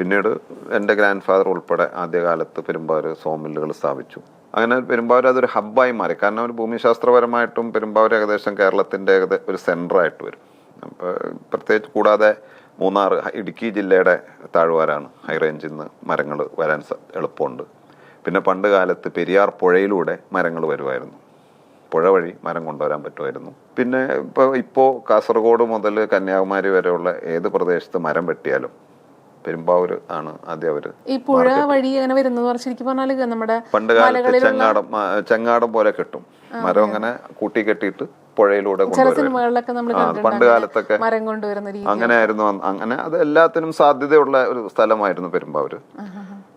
പിന്നീട് എന്റെ grand father ഉൾപ്പെടെ ആദ്യകാലത്ത് പെരുമ്പാവൂർ സോമില്ലുകൾ സ്ഥാപിച്ചു. അങ്ങനെ പെരുമ്പാവൂർ അതൊരു ഹബ്ബായി മാറി. കാരണം ഒരു ഭൂമിശാസ്ത്രപരമായിട്ടും പെരുമ്പാവൂർ ഏകദേശം കേരളത്തിന്റെ ഒരു സെന്ററായിട്ട് വരും. അപ്പോൾ പ്രത്യേകിച്ച് കൂടാതെ മൂന്നാർ ഇടുക്കി ജില്ലയുടെ താഴ്വാരാണ് ഹൈ റേഞ്ചിൽ നിന്ന് മരങ്ങൾ വരാൻ എളുപ്പമുണ്ട്. പിന്നെ പണ്ട് കാലത്ത് പെരിയാർ പുഴയിലൂടെ മരങ്ങൾ വരുമായിരുന്നു. പുഴ വഴി മരം കൊണ്ടുവരാൻ പറ്റുമായിരുന്നു. പിന്നെ ഇപ്പോൾ ഇപ്പോൾ കാസർഗോഡ് മുതൽ കന്യാകുമാരി വരെയുള്ള ഏത് പ്രദേശത്ത് മരം വെട്ടിയാലും പെരുമ്പാവൂർ ആണ് ആദ്യം അവർ ഈ പുഴ വഴി അങ്ങനെ വരുന്നത് ശരിക്കും പറഞ്ഞാൽ നമ്മുടെ പണ്ട് കാലത്ത് ചെങ്ങാടം ചെങ്ങാടം പോലെ കെട്ടും. മരം അങ്ങനെ കൂട്ടി കെട്ടിയിട്ട് പുഴയിലൂടെ പണ്ട് കാലത്തൊക്കെ മരം കൊണ്ടുവരുന്ന അങ്ങനെ ആയിരുന്നു അങ്ങനെ അത് എല്ലാത്തിനും സാധ്യതയുള്ള ഒരു സ്ഥലമായിരുന്നു പെരുമ്പാവൂര്.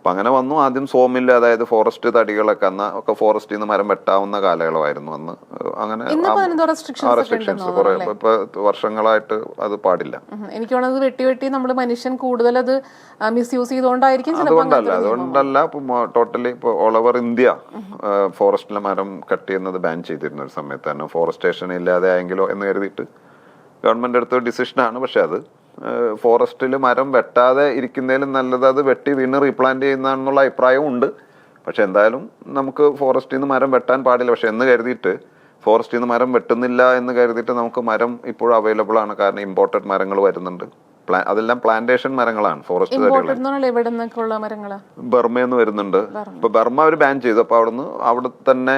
അപ്പൊ അങ്ങനെ വന്നു. ആദ്യം സോമില്ല അതായത് ഫോറസ്റ്റ് തടികളൊക്കെ അന്ന് ഒക്കെ ഫോറസ്റ്റിൽ നിന്ന് മരം വെട്ടാവുന്ന കാലയളവായിരുന്നു അന്ന്. അങ്ങനെ റെസ്ട്രിക്ഷൻസ് കുറെ ഇപ്പൊ വർഷങ്ങളായിട്ട് അത് പാടില്ല. എനിക്ക് തോന്നുന്നത് വെട്ടി വെട്ടി നമ്മൾ മനുഷ്യൻ കൂടുതൽ അത് മിസ്യൂസ് ചെയ്തുകൊണ്ടായിരിക്കും അതുകൊണ്ടല്ല. അതുകൊണ്ടല്ല ടോട്ടലി ഇപ്പൊ ഓൾ ഓവർ ഇന്ത്യ ഫോറസ്റ്റിലെ മരം കട്ട് ചെയ്യുന്നത് ബാൻ ചെയ്തിരുന്ന ഒരു സമയത്ത് തന്നെ. ഫോറസ്റ്റേഷൻ ഇല്ലാതെ ആയെങ്കിലോ എന്ന് കരുതിയിട്ട് ഗവൺമെന്റ് എടുത്ത ഡിസിഷനാണ് പക്ഷെ അത്. ഫോറസ്റ്റിൽ മരം വെട്ടാതെ ഇരിക്കുന്നതിലും നല്ലത് അത് വെട്ടി വീണ് റീപ്ലാന്റ് ചെയ്യുന്നതാണെന്നുള്ള അഭിപ്രായവും ഉണ്ട്. പക്ഷെ എന്തായാലും നമുക്ക് ഫോറസ്റ്റിൽ നിന്ന് മരം വെട്ടാൻ പാടില്ല. പക്ഷെ എന്ന് കരുതിയിട്ട് ഫോറസ്റ്റിൽ നിന്ന് മരം വെട്ടുന്നില്ല എന്ന് കരുതിയിട്ട് നമുക്ക് മരം ഇപ്പോഴും അവൈലബിൾ ആണ്. കാരണം ഇമ്പോർട്ടഡ് മരങ്ങൾ വരുന്നുണ്ട്. അതെല്ലാം പ്ലാന്റേഷൻ മരങ്ങളാണ് ഫോറസ്റ്റ് തടികൾ ബർമയെന്ന് വരുന്നുണ്ട്. ഇപ്പൊ ബർമ അവർ ബാൻ ചെയ്തു. അപ്പൊ അവിടുന്ന് അവിടെ തന്നെ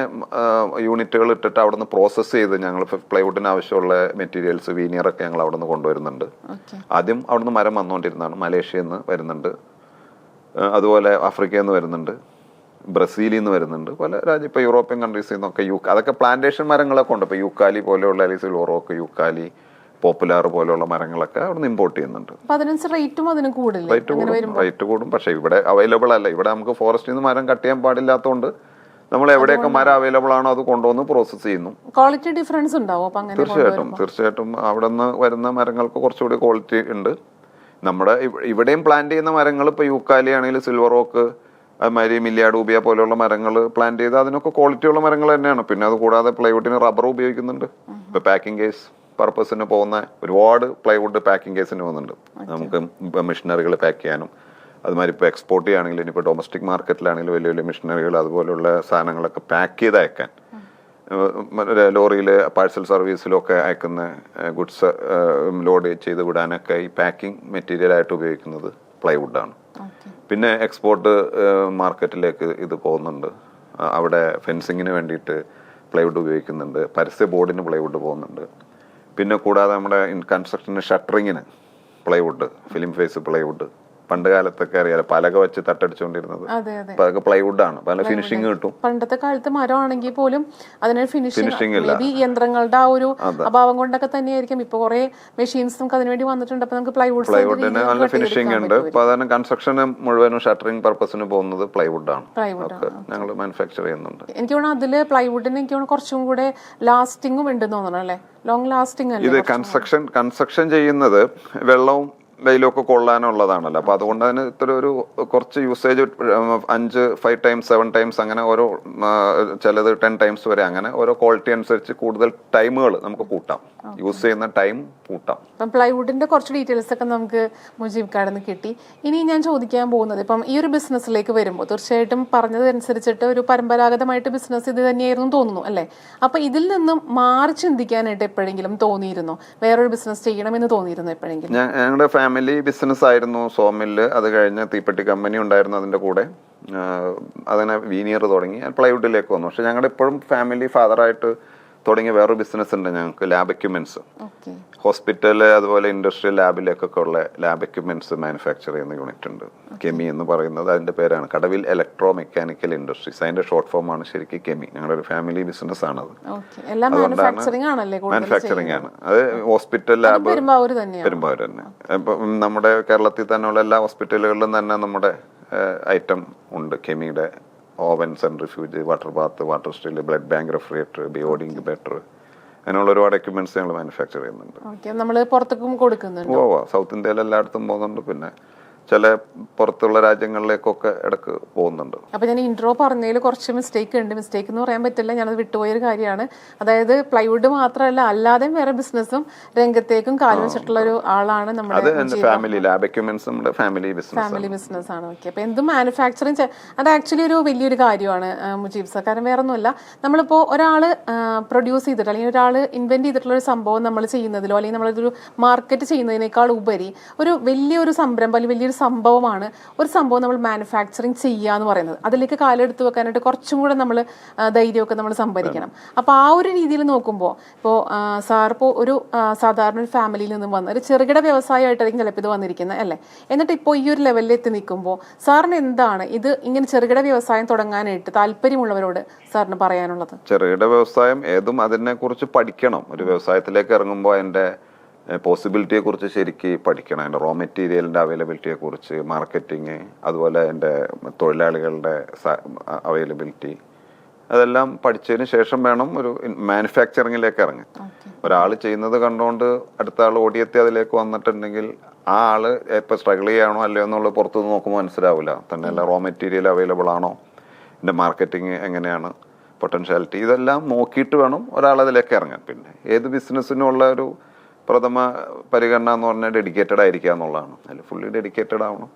യൂണിറ്റുകൾ ഇട്ടിട്ട് അവിടുന്ന് പ്രോസസ്സ് ചെയ്ത് ഞങ്ങൾ പ്ലൈവുഡിന് ആവശ്യമുള്ള മെറ്റീരിയൽസ് വീനിയർ ഒക്കെ ഞങ്ങൾ അവിടുന്ന് കൊണ്ടുവരുന്നുണ്ട്. ആദ്യം അവിടുന്ന് മരം വന്നുകൊണ്ടിരുന്നതാണ് മലേഷ്യയിൽ നിന്ന് വരുന്നുണ്ട് അതുപോലെ ആഫ്രിക്കയിൽ നിന്ന് വരുന്നുണ്ട്. ബ്രസീലിൽ നിന്ന് വരുന്നുണ്ട്. പല രാജ്യം ഇപ്പൊ യൂറോപ്യൻ കൺട്രീസിൽ നിന്നൊക്കെ യു അതൊക്കെ പ്ലാന്റേഷൻ മരങ്ങളൊക്കെ ഉണ്ട്. ഇപ്പൊ യൂക്കാലി പോലെയുള്ള അല്ലെങ്കിൽ ഓറോക്ക് യൂക്കാലി പോപ്പുലാർ പോലുള്ള മരങ്ങളൊക്കെ അവിടെ നിന്ന് ഇമ്പോർട്ട് ചെയ്യുന്നുണ്ട് റേറ്റും അതിന് റേറ്റ് കൂടും റേറ്റ് കൂടും. പക്ഷെ ഇവിടെ അവൈലബിൾ അല്ല. ഇവിടെ നമുക്ക് ഫോറസ്റ്റിൽ നിന്ന് മരം കട്ട് ചെയ്യാൻ പാടില്ലാത്തതുകൊണ്ട് നമ്മൾ എവിടെയൊക്കെ മരം അവൈലബിൾ ആണോ അത് കൊണ്ടുവന്ന് പ്രോസസ് ചെയ്യുന്നു. ക്വാളിറ്റി ഡിഫറൻസ് ഉണ്ടാവും തീർച്ചയായിട്ടും തീർച്ചയായിട്ടും അവിടെ നിന്ന് വരുന്ന മരങ്ങൾക്ക് കുറച്ചുകൂടി ക്വാളിറ്റി ഉണ്ട്. നമ്മുടെ ഇവിടെയും പ്ലാന്റ് ചെയ്യുന്ന മരങ്ങൾ ഇപ്പൊ യൂക്കാലി ആണെങ്കിലും സിൽവർ ഓക്ക് അതുമാതിരി മില്ലിയാഡൂബിയ പോലെയുള്ള മരങ്ങൾ പ്ലാന്റ് ചെയ്ത് അതിനൊക്കെ ക്വാളിറ്റി ഉള്ള മരങ്ങൾ തന്നെയാണ്. പിന്നെ അത് കൂടാതെ പ്ലൈവുഡിന് റബ്ബർ ഉപയോഗിക്കുന്നുണ്ട്. ഇപ്പൊ പാക്കിംഗ് കേസ് പർപ്പസിന് പോകുന്ന ഒരുപാട് പ്ലൈവുഡ് പാക്കിംഗ് കേസിന് പോകുന്നുണ്ട്. നമുക്ക് മെഷീനറികൾ പാക്ക് ചെയ്യാനും അതുമാതിരി ഇപ്പോൾ എക്സ്പോർട്ട് ചെയ്യുകയാണെങ്കിൽ ഇനിയിപ്പോൾ ഡൊമസ്റ്റിക് മാർക്കറ്റിലാണെങ്കിലും വലിയ വലിയ മെഷീനറികൾ അതുപോലുള്ള സാധനങ്ങളൊക്കെ പാക്ക് ചെയ്ത് അയക്കാൻ. ലോറിയിൽ പാഴ്സൽ സർവീസിലൊക്കെ അയക്കുന്ന ഗുഡ്സ് ലോഡ് ചെയ്ത് വിടാനൊക്കെ ഈ പാക്കിംഗ് മെറ്റീരിയൽ ആയിട്ട് ഉപയോഗിക്കുന്നത് പ്ലൈവുഡാണ് പിന്നെ എക്സ്പോർട്ട് മാർക്കറ്റിലേക്ക് ഇത് പോകുന്നുണ്ട്. അവിടെ ഫെൻസിങ്ങിന് വേണ്ടിയിട്ട് പ്ലൈവുഡ് ഉപയോഗിക്കുന്നുണ്ട്. പരസ്യ ബോർഡിന് പ്ലൈവുഡ് പോകുന്നുണ്ട്. പിന്നെ കൂടാതെ നമ്മുടെ കൺസ്ട്രക്ഷന് ഷട്ടറിങ്ങിന് പ്ലൈവുഡ് ഫിലിം ഫേസ് പ്ലൈവുഡ് പണ്ട് കാലത്തൊക്കെ അറിയാലോ പലക വെച്ച് തട്ടടിച്ചുകൊണ്ടിരുന്നത് അതൊക്കെ പ്ലൈവുഡ് ആണ്. പല ഫിനിഷിംഗ് കിട്ടും. പണ്ടത്തെ കാലത്ത് മരമാണെങ്കിൽ പോലും അതിന് ഫിനിഷിംഗ്. യന്ത്രങ്ങളുടെ ആ ഒരു അഭാവം കൊണ്ടൊക്കെ തന്നെയായിരിക്കും. ഇപ്പൊ കുറെ മെഷീൻസ് നമുക്ക് അതിനുവേണ്ടി വന്നിട്ടുണ്ട്. അപ്പൊ നമുക്ക് പ്ലൈവുഡ് പ്ലൈവുഡിന് നല്ല ഫിനിഷിംഗ് ഉണ്ട്. അതാണ് കൺസ്ട്രക്ഷന് മുഴുവനും ഷട്ടറിംഗ് പർപ്പസിന് പോകുന്നത് പ്ലൈവുഡ് ആണ്. ഞങ്ങൾ മാനുഫാക്ചർ ചെയ്യുന്നുണ്ട്. എനിക്ക് തോന്നുന്നു അതിൽ പ്ലൈവുഡിന് എനിക്ക് തോന്നുന്നു കുറച്ചും കൂടെ ലാസ്റ്റിംഗും ഉണ്ടെന്ന് തോന്നണം അല്ലേ? ലോങ് ലാസ്റ്റിംഗ് ഇത് കൺസ്ട്രക്ഷൻ കൺസ്ട്രക്ഷൻ ചെയ്യുന്നത് വെള്ളവും വെയിലൊക്കെ കൊള്ളാനുള്ളതാണല്ലോ. അപ്പോൾ അതുകൊണ്ട് തന്നെ ഇത്ര ഒരു കുറച്ച് യൂസേജ് അഞ്ച് ഫൈവ് ടൈംസ് സെവൻ ടൈംസ് അങ്ങനെ ഓരോ ചിലത് ടെൻ ടൈംസ് വരെ അങ്ങനെ ഓരോ ക്വാളിറ്റി അനുസരിച്ച് കൂടുതൽ ടൈമുകൾ നമുക്ക് കൂട്ടാം. യൂസ് ചെയ്യുന്ന ടൈം കൂട്ടാം. ഇപ്പം പ്ലൈവുഡിന്റെ കുറച്ച് ഡീറ്റെയിൽസ് ഒക്കെ നമുക്ക് മുജീബ് കാർഡിൽ നിന്ന് കിട്ടി. ഇനി ഞാൻ ചോദിക്കാൻ പോകുന്നത് ഇപ്പം ഈ ഒരു ബിസിനസ്സിലേക്ക് വരുമ്പോൾ തീർച്ചയായിട്ടും പറഞ്ഞതനുസരിച്ചിട്ട് ഒരു പരമ്പരാഗതമായിട്ട് ബിസിനസ് ഇത് തന്നെയായിരുന്നു തോന്നുന്നു അല്ലേ? അപ്പൊ ഇതിൽ നിന്നും മാറി ചിന്തിക്കാനായിട്ട് എപ്പോഴെങ്കിലും തോന്നിയിരുന്നു? വേറൊരു ബിസിനസ് ചെയ്യണമെന്ന് തോന്നിയിരുന്നു എപ്പോഴെങ്കിലും? ഞങ്ങളുടെ ഫാമിലി ബിസിനസ് ആയിരുന്നു സോമില്ല് അത് കഴിഞ്ഞ് തീപ്പെട്ടി കമ്പനി ഉണ്ടായിരുന്നു അതിന്റെ കൂടെ. അതിനെ വീനിയർ തുടങ്ങി. പ്ലൈവുഡിലേക്ക് വന്നു. പക്ഷെ ഞങ്ങളുടെ ഇപ്പോഴും ഫാമിലി ഫാദറായിട്ട് തുടങ്ങിയ വേറൊരു ബിസിനസ് ഉണ്ട് ഞങ്ങൾക്ക് ലാബ് എക്യുപ്മെന്റ്സ് ഹോസ്പിറ്റൽ ഹോസ്പിറ്റൽ അതുപോലെ ഇൻഡസ്ട്രിയൽ ലാബിലേക്കൊക്കെ ഉള്ള ലാബ് എക്യുപ്മെന്റ്സ് മാനുഫാക്ചർ ചെയ്യുന്ന യൂണിറ്റ് ഉണ്ട്. കെമി എന്ന് പറയുന്നത് അതിന്റെ പേരാണ്. കടവിൽ ഇലക്ട്രോ മെക്കാനിക്കൽ ഇൻഡസ്ട്രീസ് അതിന്റെ ഷോർട്ട് ഫോം ആണ് ശരിക്കും കെമി ഞങ്ങളുടെ ഒരു ഫാമിലി ബിസിനസ് ആണത് അത് മാനുഫാക്ചറിങ് മാനുഫാക്ചറിങ് ആണ്. അത് ഹോസ്പിറ്റൽ ലാബ് പെരുമ്പാവൂർ തന്നെ. ഇപ്പം നമ്മുടെ കേരളത്തിൽ തന്നെയുള്ള എല്ലാ ഹോസ്പിറ്റലുകളിലും തന്നെ നമ്മുടെ ഐറ്റം ഉണ്ട് കെമിയുടെ oven centrifuge water bath water still blood bank refrigerator ബിയോഡിങ് better. അങ്ങനെയുള്ള ഒരുപാട് എക്യുപ്മെന്റ്സ് ഞങ്ങൾ മാനുഫാക്ചർ ചെയ്യുന്നുണ്ട്. നമ്മൾ പുറത്തേക്കും കൊടുക്കുന്നുണ്ട്. ഓ സൗത്ത് ഇന്ത്യയിൽ എല്ലായിടത്തും പോകുന്നുണ്ട്. പിന്നെ ചില പുറത്തുള്ള രാജ്യങ്ങളിലേക്കൊക്കെ ഇടയ്ക്ക് പോകുന്നുണ്ട്. അപ്പൊ ഞാൻ ഇൻട്രോ പറഞ്ഞതിൽ കുറച്ച് മിസ്റ്റേക്ക് ഉണ്ട്. മിസ്റ്റേക്ക് എന്ന് പറയാൻ പറ്റില്ല. ഞാനത് വിട്ടുപോയൊരു കാര്യമാണ്. അതായത് പ്ലൈവുഡ് മാത്രമല്ല അല്ലാതെ വേറെ ബിസിനസ്സും രംഗത്തേക്കും കാൽ വെച്ചിട്ടുള്ള ഒരു ആളാണ് അത് നമ്മുടെ ഫാമിലി ലാബ് നമ്മുടെ ഫാമിലി ബിസിനസ് ഫാമിലി ബിസിനസ് ആണ്. ഓക്കെ അപ്പൊ എന്തും മാനുഫാക്ചറിങ് അത് ആക്ച്വലി ഒരു വലിയൊരു കാര്യമാണ് മുജീബ് സാർ കാരണം വേറെ ഒന്നുമല്ല നമ്മളിപ്പോ ഒരാൾ പ്രൊഡ്യൂസ് ചെയ്തിട്ട് അല്ലെങ്കിൽ ഒരാൾ ഇൻവെന്റ് ചെയ്തിട്ടുള്ള ഒരു സംഭവം നമ്മൾ ചെയ്യുന്നതിലോ അല്ലെങ്കിൽ നമ്മളൊരു മാർക്കറ്റ് ചെയ്യുന്നതിനേക്കാൾ ഉപരി ഒരു വലിയൊരു സംരംഭം അല്ലെങ്കിൽ വലിയൊരു സംഭവമാണ്. ഒരു സംഭവം നമ്മൾ മാനുഫാക്ചറിങ് ചെയ്യുക എന്ന് പറയുന്നത്. അതിലേക്ക് കാലെടുത്ത് വെക്കാനായിട്ട് കുറച്ചും കൂടെ നമ്മൾ ധൈര്യമൊക്കെ നമ്മൾ സംഭരിക്കണം. അപ്പോൾ ആ ഒരു രീതിയിൽ നോക്കുമ്പോൾ ഇപ്പോൾ സാർ ഇപ്പോൾ ഒരു സാധാരണ ഒരു ഫാമിലിയിൽ നിന്നും വന്ന ഒരു ചെറുകിട വ്യവസായമായിട്ടായിരിക്കും ചിലപ്പോൾ ഇത് വന്നിരിക്കുന്നത് അല്ലേ? എന്നിട്ട് ഇപ്പോൾ ഈ ഒരു ലെവലിൽ എത്തി നിൽക്കുമ്പോൾ സാറിന് എന്താണ് ഇത് ഇങ്ങനെ ചെറുകിട വ്യവസായം തുടങ്ങാനായിട്ട് താല്പര്യമുള്ളവരോട് സാറിന് പറയാനുള്ളത്? ചെറുകിട വ്യവസായം ഏതും അതിനെ കുറിച്ച് പഠിക്കണം. ഒരു വ്യവസായത്തിലേക്ക് ഇറങ്ങുമ്പോൾ അതിന്റെ പോസിബിലിറ്റിയെ കുറിച്ച് ശരിക്ക് പഠിക്കണം. എന്റെ റോ മെറ്റീരിയലിന്റെ അവൈലബിലിറ്റിയെ കുറിച്ച് മാർക്കറ്റിംഗ് അതുപോലെ എന്റെ തൊഴിലാളികളുടെ അവൈലബിലിറ്റി അതെല്ലാം പഠിച്ചതിന് ശേഷം വേണം ഒരു മാനുഫാക്ചറിങ്ങിലേക്ക് ഇറങ്ങാൻ. ഒരാൾ ചെയ്യുന്നത് കണ്ടുകൊണ്ട് അടുത്ത ആൾ ഓടിയെത്തി അതിലേക്ക് വന്നിട്ടുണ്ടെങ്കിൽ ആ ആൾ ഇപ്പം സ്ട്രഗിൾ ചെയ്യാണോ അല്ലയോ എന്നുള്ളത് പുറത്തുനിന്ന് നോക്കുമ്പോൾ മനസ്സിലാവില്ല. തന്നെയല്ല റോ മെറ്റീരിയൽ അവൈലബിൾ ആണോ? എന്റെ മാർക്കറ്റിംഗ് എങ്ങനെയാണ്? പൊട്ടൻഷ്യാലിറ്റി ഇതെല്ലാം നോക്കിയിട്ട് വേണം ഒരാൾ അതിലേക്ക് ഇറങ്ങാൻ. പിന്നെ ഏത് ബിസിനസ്സിനുള്ള ഒരു പ്രഥമ പരിഗണന എന്ന് പറഞ്ഞാൽ ഡെഡിക്കേറ്റഡ് ആയിരിക്കുക എന്നുള്ളതാണ്. അതിൽ ഫുള്ളി ഡെഡിക്കേറ്റഡ് ആവണം.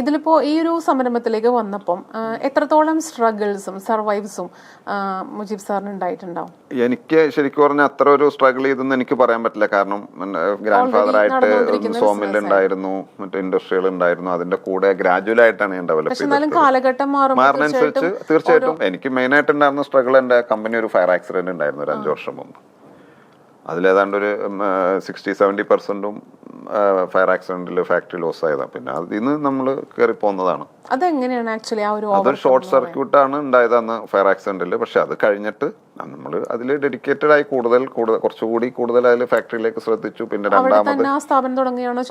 ഇതിലിപ്പോ ഈ ഒരു സംരംഭത്തിലേക്ക് വന്നപ്പം എത്രത്തോളം സ്ട്രഗിൾസും സർവൈവ്സും മുജീബ് സാറിന് ഉണ്ടായിട്ടുണ്ടാവും? എനിക്ക് ശരിക്കും പറഞ്ഞാൽ അത്ര ഒരു സ്ട്രഗിൾ ചെയ്തെന്ന് എനിക്ക് പറയാൻ പറ്റില്ല. കാരണം ഗ്രാൻഡ് ഫാദർ ആയിട്ട് സോമിൽ ഉണ്ടായിരുന്നു മറ്റേ ഇൻഡസ്ട്രികൾ ഉണ്ടായിരുന്നു അതിന്റെ കൂടെ ഗ്രാജുവൽ ആയിട്ടാണ് ഞാൻ ഡെവലപ്പ് ചെയ്തത് കാലഘട്ടം മാറുന്നതനുസരിച്ച് തീർച്ചയായിട്ടും എനിക്ക് മെയിൻ ആയിട്ട് ഉണ്ടായിരുന്ന സ്ട്രഗിൾ എന്റെ കമ്പനി ഒരു ഫയർ ആക്സിഡന്റ് ഉണ്ടായിരുന്നു ഒരു അഞ്ചു വർഷം മുമ്പ്. അതിലേതാണ്ട് ഒരു സിക്സ്റ്റി സെവന്റി പെർസെന്റും ഫയർ ആക്സിഡന്റിൽ ഫാക്ടറി ലോസ് ആയതാണ് പിന്നെ അതിൽ നിന്ന് നമ്മൾ കയറി പോകുന്നതാണ് അതെങ്ങനെയാണ് ആക്ച്വലി ആ ഒരു അതൊരു ഷോർട്ട് സർക്യൂട്ട് ആണ് ഉണ്ടായതെന്ന് ഫയർ ആക്സിഡന്റിൽ പക്ഷെ അത് കഴിഞ്ഞിട്ട് നമ്മൾ അതിൽ ഡെഡിക്കേറ്റഡ് ആയി കൂടുതൽ കൂടുതൽ കുറച്ചുകൂടി കൂടുതൽ അതിൽ ഫാക്ടറിയിലേക്ക് ശ്രദ്ധിച്ചു. പിന്നെ രണ്ടാമത്?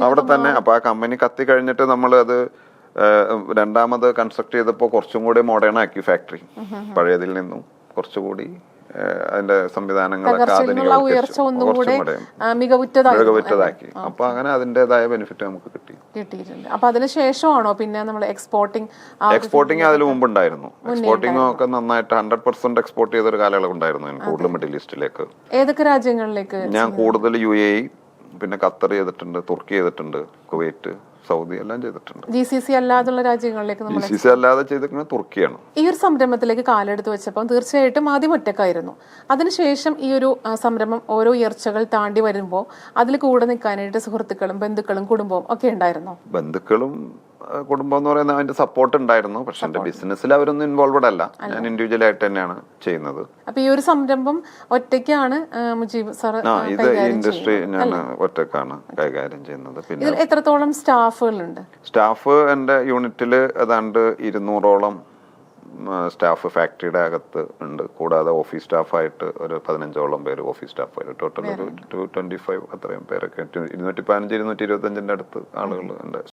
അവിടെ തന്നെ. അപ്പൊ ആ കമ്പനി കത്തി കഴിഞ്ഞിട്ട് നമ്മൾ അത് രണ്ടാമത് കൺസ്ട്രക്ട് ചെയ്തപ്പോൾ കുറച്ചും കൂടി മോഡേൺ ആക്കി ഫാക്ടറി പഴയതിൽ നിന്നും കുറച്ചുകൂടി അതിന്റെ സംവിധാനങ്ങളൊക്കെ ഉയർച്ച ഒന്നുകൂടെ മികവുറ്റതാക്കി. അപ്പൊ അങ്ങനെ അതിന്റേതായ ബെനിഫിറ്റ് നമുക്ക് കിട്ടി. കിട്ടിയിട്ടുണ്ട്. അപ്പൊ അതിന് പിന്നെ നമ്മൾ എക്സ്പോർട്ടിംഗ് എക്സ്പോർട്ടിംഗ് അതിൽ മുമ്പ് ഉണ്ടായിരുന്നു. എക്സ്പോർട്ടിംഗ് ഒക്കെ നന്നായിട്ട് ഹൺഡ്രഡ് പെർസെന്റ് എക്സ്പോർട്ട് ചെയ്തൊരു കാലയളവ് ഉണ്ടായിരുന്നു കൂടുതൽ മിഡിൽ ഈസ്റ്റിലേക്ക്. ഏതൊക്കെ രാജ്യങ്ങളിലേക്ക് ഞാൻ കൂടുതൽ യു എ പിന്നെ ഖത്തർ ചെയ്തിട്ടുണ്ട് തുർക്കി ചെയ്തിട്ടുണ്ട് കുവൈറ്റ് സൗദി എല്ലാം ചെയ്തിട്ടുണ്ട്. ജി സി സി അല്ലാതുള്ള രാജ്യങ്ങളിലേക്ക് ജി സി സി അല്ലാതെ ചെയ്തിരിക്കുന്നത് തുർക്കിയാണ്. ഈ ഒരു സംരംഭത്തിലേക്ക് കാലെടുത്ത് വെച്ചപ്പോൾ തീർച്ചയായിട്ടും ആദ്യം ഒറ്റക്കായിരുന്നു. അതിനുശേഷം ഈ ഒരു സംരംഭം ഓരോ ഉയർച്ചകൾ താണ്ടി വരുമ്പോൾ അതിൽ കൂടെ നിൽക്കാനായിട്ട് സുഹൃത്തുക്കളും ബന്ധുക്കളും കുടുംബവും ഒക്കെ ഉണ്ടായിരുന്നു? ബന്ധുക്കളും കുടുംബം എന്ന് പറയുന്ന അതിന്റെ സപ്പോർട്ട് ഉണ്ടായിരുന്നു. പക്ഷെ എന്റെ ബിസിനസ്സിൽ അവരൊന്നും ഇൻവോൾവഡ് അല്ല. ഞാൻ ഇൻഡിവിജ്വൽ ആയിട്ട് തന്നെയാണ് ചെയ്യുന്നത്. അപ്പൊ ഈ ഒരു സംരംഭം ഒറ്റയ്ക്കാണ് മുജീബ് സാർ ഇത് ഇൻഡസ്ട്രി ഞാൻ ഒറ്റക്കാണ് കൈകാര്യം ചെയ്യുന്നത്. പിന്നെ എത്രത്തോളം സ്റ്റാഫുകളുണ്ട്? സ്റ്റാഫ് എന്റെ യൂണിറ്റിൽ ഏതാണ്ട് ഇരുന്നൂറോളം സ്റ്റാഫ് ഫാക്ടറിയുടെ അകത്ത് ഉണ്ട്. കൂടാതെ ഓഫീസ് സ്റ്റാഫായിട്ട് ഒരു പതിനഞ്ചോളം പേര് ഓഫീസ് സ്റ്റാഫായിട്ട്. ടോട്ടൽ ഒരു ടു ട്വന്റി ഫൈവ് അത്രയും പേരൊക്കെ. ഇരുന്നൂറ്റി പതിനഞ്ച് ഇരുന്നൂറ്റി ഇരുപത്തഞ്ചിന്റെ അടുത്ത് ആളുകൾ ഉണ്ട്.